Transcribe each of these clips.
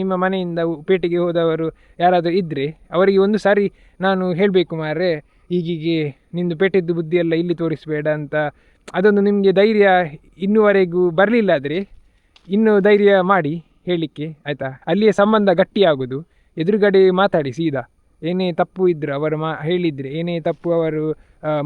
ನಿಮ್ಮ ಮನೆಯಿಂದ ಪೇಟೆಗೆ ಹೋದವರು ಯಾರಾದರೂ ಇದ್ದರೆ ಅವರಿಗೆ ಒಂದು ಸಾರಿ ನಾನು ಹೇಳಬೇಕು ಮಾರ್ರೆ, ಈಗೀಗೆ ನಿಂದು ಪೇಟೆದ್ದು ಬುದ್ಧಿಯೆಲ್ಲ ಇಲ್ಲಿ ತೋರಿಸಬೇಡ ಅಂತ. ಅದೊಂದು ನಿಮಗೆ ಧೈರ್ಯ ಇನ್ನುವರೆಗೂ ಬರಲಿಲ್ಲ ಆದರೆ ಇನ್ನು ಧೈರ್ಯ ಮಾಡಿ ಹೇಳಲಿಕ್ಕೆ ಆಯಿತಾ? ಅಲ್ಲಿಯ ಸಂಬಂಧ ಗಟ್ಟಿಯಾಗೋದು. ಎದುರುಗಡೆ ಮಾತಾಡಿ ಸೀದಾ. ಏನೇ ತಪ್ಪು ಇದ್ದರು ಅವರು ಮಾ, ಹೇಳಿದರೆ, ಏನೇ ತಪ್ಪು ಅವರು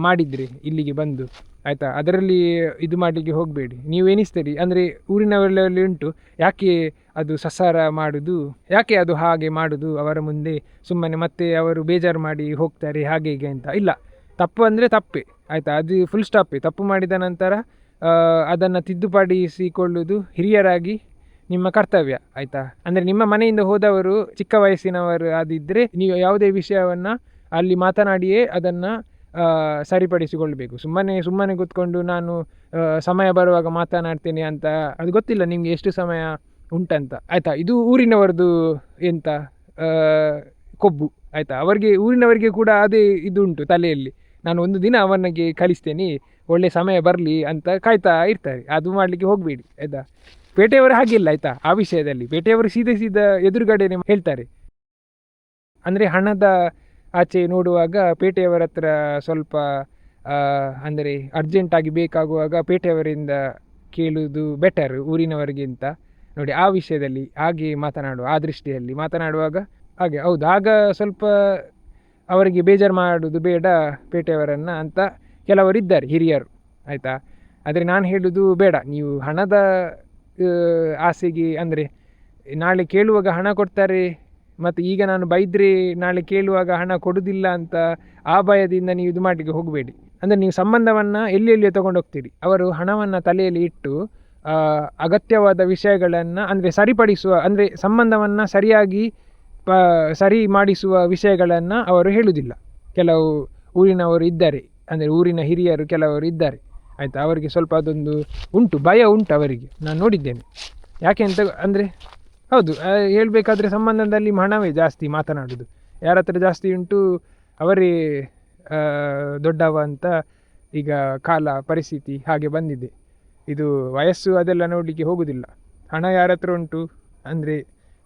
ಮಾಡಿದರೆ ಇಲ್ಲಿಗೆ ಬಂದು, ಆಯಿತಾ? ಅದರಲ್ಲಿ ಇದು ಮಾಡಲಿಕ್ಕೆ ಹೋಗಬೇಡಿ. ನೀವು ಎನಿಸ್ತೀರಿ ಅಂದರೆ ಊರಿನವರಲ್ಲಿ ಉಂಟು. ಯಾಕೆ ಅದು ಸಸಾರ ಮಾಡುವುದು ಯಾಕೆ ಅದು ಹಾಗೆ ಮಾಡುವುದು ಅವರ ಮುಂದೆ ಸುಮ್ಮನೆ ಮತ್ತೆ ಅವರು ಬೇಜಾರು ಮಾಡಿ ಹೋಗ್ತಾರೆ ಹಾಗೆ ಹೀಗೆ ಅಂತ. ಇಲ್ಲ, ತಪ್ಪು ಅಂದರೆ ತಪ್ಪೇ, ಆಯಿತಾ? ಅದು ಫುಲ್ ಸ್ಟಾಪೇ ತಪ್ಪು ಮಾಡಿದ ನಂತರ ಅದನ್ನು ತಿದ್ದುಪಡಿಸಿಕೊಳ್ಳುವುದು ಹಿರಿಯರಾಗಿ ನಿಮ್ಮ ಕರ್ತವ್ಯ, ಆಯಿತಾ? ಅಂದರೆ ನಿಮ್ಮ ಮನೆಯಿಂದ ಹೋದವರು ಚಿಕ್ಕ ವಯಸ್ಸಿನವರು ಆದಿದ್ದರೆ ನೀವು ಯಾವುದೇ ವಿಷಯವನ್ನು ಅಲ್ಲಿ ಮಾತನಾಡಿಯೇ ಅದನ್ನು ಸರಿಪಡಿಸಿಕೊಳ್ಬೇಕು. ಸುಮ್ಮನೆ ಸುಮ್ಮನೆ ಕೂತ್ಕೊಂಡು ನಾನು ಸಮಯ ಬರುವಾಗ ಮಾತನಾಡ್ತೇನೆ ಅಂತ. ಅದು ಗೊತ್ತಿಲ್ಲ ನಿಮಗೆ ಎಷ್ಟು ಸಮಯ ಉಂಟಂತ. ಆಯ್ತಾ, ಇದು ಊರಿನವರದ್ದು ಎಂತ? ಕೊಬ್ಬು, ಆಯಿತಾ? ಅವರಿಗೆ, ಊರಿನವರಿಗೆ ಕೂಡ ಅದೇ ಇದು ಉಂಟು ತಲೆಯಲ್ಲಿ. ನಾನು ಒಂದು ದಿನ ಅವನಿಗೆ ಕಳಿಸ್ತೇನೆ, ಒಳ್ಳೆ ಸಮಯ ಬರಲಿ ಅಂತ ಕಾಯ್ತಾ ಇರ್ತಾರೆ. ಅದು ಮಾಡಲಿಕ್ಕೆ ಹೋಗಬೇಡಿ, ಆಯ್ತಾ? ಪೇಟೆಯವರು ಹಾಗಿಲ್ಲ, ಆಯಿತಾ? ಆ ವಿಷಯದಲ್ಲಿ. ಪೇಟೆಯವರು ಸೀದಾ ಸೀದಾ ಎದುರುಗಡೆ ಹೇಳ್ತಾರೆ. ಅಂದರೆ ಹಣದ ಆಚೆ ನೋಡುವಾಗ ಪೇಟೆಯವರ ಹತ್ರ ಸ್ವಲ್ಪ ಅಂದರೆ ಅರ್ಜೆಂಟಾಗಿ ಬೇಕಾಗುವಾಗ ಪೇಟೆಯವರಿಂದ ಕೇಳುವುದು ಬೆಟರ್ ಊರಿನವರಿಗಿಂತ. ನೋಡಿ, ಆ ವಿಷಯದಲ್ಲಿ ಹಾಗೆ ಮಾತನಾಡುವ, ಆ ದೃಷ್ಟಿಯಲ್ಲಿ ಮಾತನಾಡುವಾಗ ಹಾಗೆ, ಹೌದು, ಆಗ ಸ್ವಲ್ಪ ಅವರಿಗೆ ಬೇಜಾರು ಮಾಡೋದು ಬೇಡ ಪೇಟೆಯವರನ್ನು ಅಂತ ಕೆಲವರಿದ್ದಾರೆ, ಹಿರಿಯರು, ಆಯಿತಾ? ಆದರೆ ನಾನು ಹೇಳೋದು ಬೇಡ, ನೀವು ಹಣದ ಆಸೆಗೆ ಅಂದರೆ ನಾಳೆ ಕೇಳುವಾಗ ಹಣ ಕೊಡ್ತಾರೆ, ಮತ್ತು ಈಗ ನಾನು ಬೈದರೆ ನಾಳೆ ಕೇಳುವಾಗ ಹಣ ಕೊಡುವುದಿಲ್ಲ ಅಂತ ಆ ಭಯದಿಂದ ನೀವು ಇದು ಮಾಡಲಿಕ್ಕೆ ಹೋಗಬೇಡಿ. ಅಂದರೆ ನೀವು ಸಂಬಂಧವನ್ನು ಎಲ್ಲಿ ಎಲ್ಲಿಯೋ ತಗೊಂಡು ಹೋಗ್ತೀರಿ ಅವರು ಹಣವನ್ನು ತಲೆಯಲ್ಲಿ ಇಟ್ಟು ಅಗತ್ಯವಾದ ವಿಷಯಗಳನ್ನು ಅಂದರೆ ಸರಿಪಡಿಸುವ, ಅಂದರೆ ಸಂಬಂಧವನ್ನು ಸರಿಯಾಗಿ ಪ ಸರಿ ಮಾಡಿಸುವ ವಿಷಯಗಳನ್ನು ಅವರು ಹೇಳುವುದಿಲ್ಲ ಕೆಲವು ಊರಿನವರು ಇದ್ದಾರೆ, ಅಂದರೆ ಊರಿನ ಹಿರಿಯರು ಕೆಲವರು ಇದ್ದಾರೆ. ಆಯಿತಾ? ಅವರಿಗೆ ಸ್ವಲ್ಪ ಅದೊಂದು ಉಂಟು, ಭಯ ಉಂಟು ಅವರಿಗೆ. ನಾನು ನೋಡಿದ್ದೇನೆ. ಯಾಕೆ ಅಂತ ಅಂದರೆ, ಹೌದು ಹೇಳಬೇಕಾದ್ರೆ ಸಂಬಂಧದಲ್ಲಿ ಹಣವೇ ಜಾಸ್ತಿ ಮಾತನಾಡೋದು. ಯಾರ ಹತ್ರ ಜಾಸ್ತಿ ಉಂಟು, ಅವರೇ ದೊಡ್ಡವ ಅಂತ ಈಗ ಕಾಲ, ಪರಿಸ್ಥಿತಿ ಹಾಗೆ ಬಂದಿದೆ. ಇದು ವಯಸ್ಸು ಅದೆಲ್ಲ ನೋಡಲಿಕ್ಕೆ ಹೋಗೋದಿಲ್ಲ. ಹಣ ಯಾರ ಹತ್ರ ಉಂಟು? ಅಂದರೆ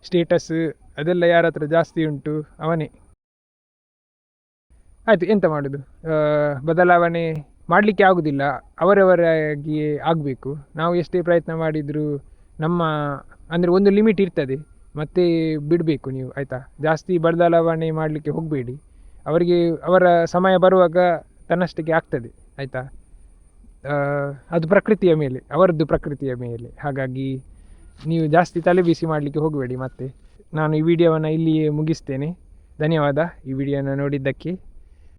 ಸ್ಟೇಟಸ್ ಅದೆಲ್ಲ ಯಾರ ಹತ್ರ ಜಾಸ್ತಿ ಉಂಟು? ಅವನೇ. ಆಯಿತು, ಎಂತ ಮಾಡೋದು? ಬದಲಾವಣೆ ಮಾಡಲಿಕ್ಕೆ ಆಗೋದಿಲ್ಲ. ಅವರವರಾಗಿಯೇ ಆಗಬೇಕು. ನಾವು ಎಷ್ಟೇ ಪ್ರಯತ್ನ ಮಾಡಿದರೂ ನಮ್ಮ, ಅಂದರೆ ಒಂದು ಲಿಮಿಟ್ ಇರ್ತದೆ. ಮತ್ತೆ ಬಿಡಬೇಕು ನೀವು, ಆಯಿತಾ? ಜಾಸ್ತಿ ಬದಲಾವಣೆ ಮಾಡಲಿಕ್ಕೆ ಹೋಗಬೇಡಿ. ಅವರಿಗೆ ಅವರ ಸಮಯ ಬರುವಾಗ ತನ್ನಷ್ಟಕ್ಕೆ ಆಗ್ತದೆ, ಆಯಿತಾ? ಅದು ಪ್ರಕೃತಿಯ ಮೇಲೆ, ಅವರದ್ದು ಪ್ರಕೃತಿಯ ಮೇಲೆ. ಹಾಗಾಗಿ ನೀವು ಜಾಸ್ತಿ ತಲೆ ಬಿಸಿ ಮಾಡಲಿಕ್ಕೆ ಹೋಗಬೇಡಿ ಮತ್ತೆ. ನಾನು ಈ ವಿಡಿಯೋವನ್ನು ಇಲ್ಲಿಯೇ ಮುಗಿಸ್ತೇನೆ. ಧನ್ಯವಾದ ಈ ವಿಡಿಯೋನ ನೋಡಿದ್ದಕ್ಕೆ.